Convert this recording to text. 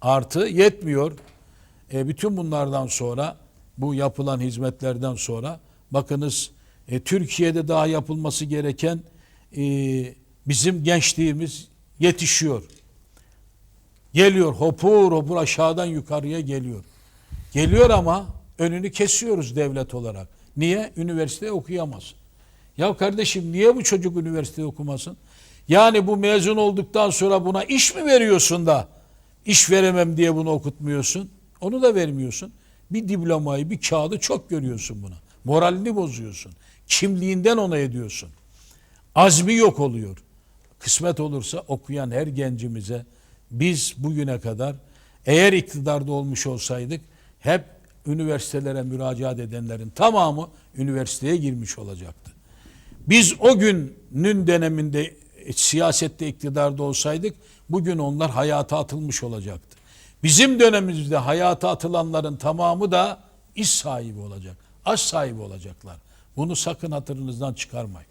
Artı yetmiyor. E, bütün bunlardan sonra bu yapılan hizmetlerden sonra bakınız e, Türkiye'de daha yapılması gereken e, bizim gençliğimiz yetişiyor. Geliyor hopur hopur aşağıdan yukarıya geliyor. Geliyor ama önünü kesiyoruz devlet olarak. Niye? Üniversite okuyamaz. Ya kardeşim niye bu çocuk üniversite okumasın? Yani bu mezun olduktan sonra buna iş mi veriyorsun da iş veremem diye bunu okutmuyorsun? Onu da vermiyorsun. Bir diplomayı, bir kağıdı çok görüyorsun buna. Moralini bozuyorsun. Kimliğinden ona ediyorsun. Azmi yok oluyor. Kısmet olursa okuyan her gencimize biz bugüne kadar eğer iktidarda olmuş olsaydık hep üniversitelere müracaat edenlerin tamamı üniversiteye girmiş olacaktı. Biz o günün döneminde siyasette iktidarda olsaydık bugün onlar hayata atılmış olacaktı. Bizim dönemimizde hayata atılanların tamamı da iş sahibi olacak. Aş sahibi olacaklar. Bunu sakın hatırınızdan çıkarmayın.